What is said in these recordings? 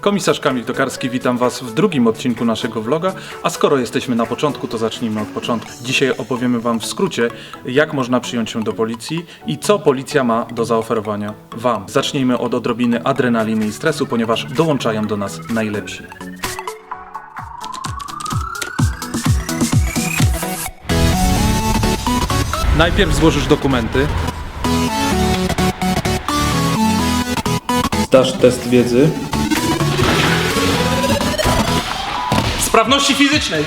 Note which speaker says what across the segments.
Speaker 1: Komisarz Kamil Tokarski, witam Was w drugim odcinku naszego vloga, a skoro jesteśmy na początku, to zacznijmy od początku. Dzisiaj opowiemy Wam w skrócie, jak można przyjąć się do policji i co policja ma do zaoferowania Wam. Zacznijmy od odrobiny adrenaliny i stresu, ponieważ dołączają do nas najlepsi. Najpierw złożysz dokumenty. Zdasz test wiedzy. Sprawności fizycznej.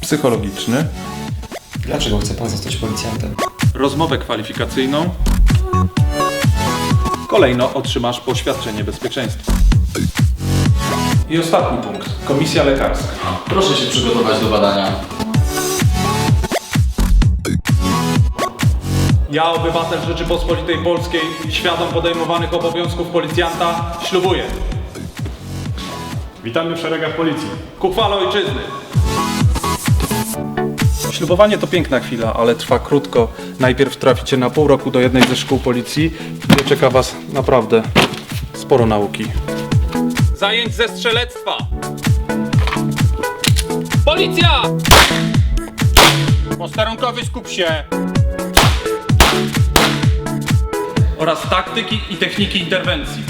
Speaker 1: Psychologiczny.
Speaker 2: Dlaczego chce pan zostać policjantem?
Speaker 1: Rozmowę kwalifikacyjną. Kolejno otrzymasz poświadczenie bezpieczeństwa. I ostatni punkt. Komisja lekarska.
Speaker 3: Proszę się przygotować do badania.
Speaker 1: Ja, obywatel Rzeczypospolitej Polskiej, świadom podejmowanych obowiązków policjanta, ślubuję.
Speaker 4: Witamy w szeregach policji.
Speaker 1: Ku chwale ojczyzny. Ślubowanie to piękna chwila, ale trwa krótko. Najpierw traficie na pół roku do jednej ze szkół policji, gdzie czeka was naprawdę sporo nauki. Zajęć ze strzelectwa!
Speaker 5: Policja! Posterunkowy skup się!
Speaker 1: Oraz taktyki i techniki interwencji.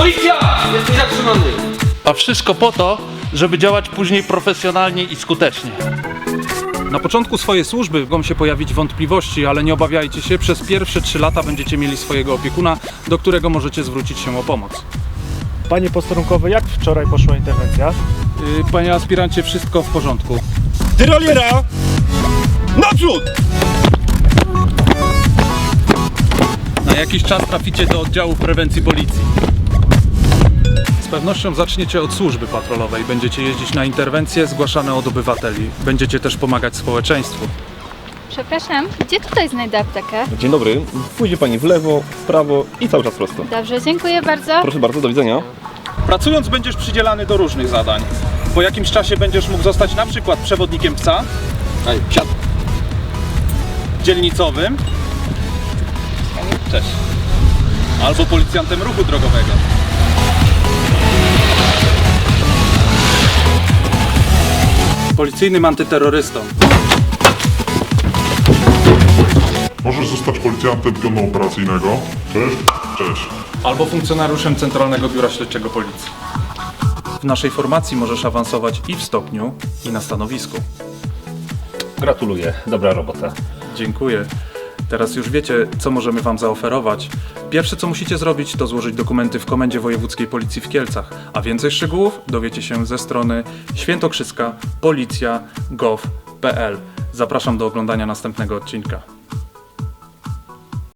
Speaker 5: Policja! Jesteś zatrzymany!
Speaker 6: A wszystko po to, żeby działać później profesjonalnie i skutecznie.
Speaker 1: Na początku swojej służby mogą się pojawić wątpliwości, ale nie obawiajcie się, przez pierwsze trzy lata będziecie mieli swojego opiekuna, do którego możecie zwrócić się o pomoc.
Speaker 4: Panie posterunkowy, jak wczoraj poszła interwencja?
Speaker 1: Yy, Panie aspirancie, wszystko w porządku.
Speaker 4: Tyroliera! Naprzód!
Speaker 1: Na jakiś czas traficie do oddziału prewencji policji. Z pewnością zaczniecie od służby patrolowej. Będziecie jeździć na interwencje zgłaszane od obywateli. Będziecie też pomagać społeczeństwu.
Speaker 7: Przepraszam, gdzie tutaj znajdę aptekę?
Speaker 8: Dzień dobry. Pójdzie pani w lewo, w prawo i cały czas prosto.
Speaker 7: Dobrze, dziękuję bardzo.
Speaker 8: Proszę bardzo, do widzenia.
Speaker 1: Pracując będziesz przydzielany do różnych zadań. Po jakimś czasie będziesz mógł zostać na przykład przewodnikiem psa,
Speaker 8: Ej, siad.
Speaker 1: dzielnicowym, cześć, albo policjantem ruchu drogowego. Policyjnym antyterrorystą.
Speaker 9: Możesz zostać policjantem pionu operacyjnego. Cześć. Cześć.
Speaker 1: albo funkcjonariuszem Centralnego Biura Śledczego Policji. W naszej formacji możesz awansować i w stopniu, i na stanowisku.
Speaker 8: Gratuluję, dobra robota.
Speaker 1: Dziękuję. Teraz już wiecie, co możemy Wam zaoferować. Pierwsze, co musicie zrobić, to złożyć dokumenty w Komendzie Wojewódzkiej Policji w Kielcach, a więcej szczegółów dowiecie się ze strony świętokrzyska policja.gov.pl. Zapraszam do oglądania następnego odcinka.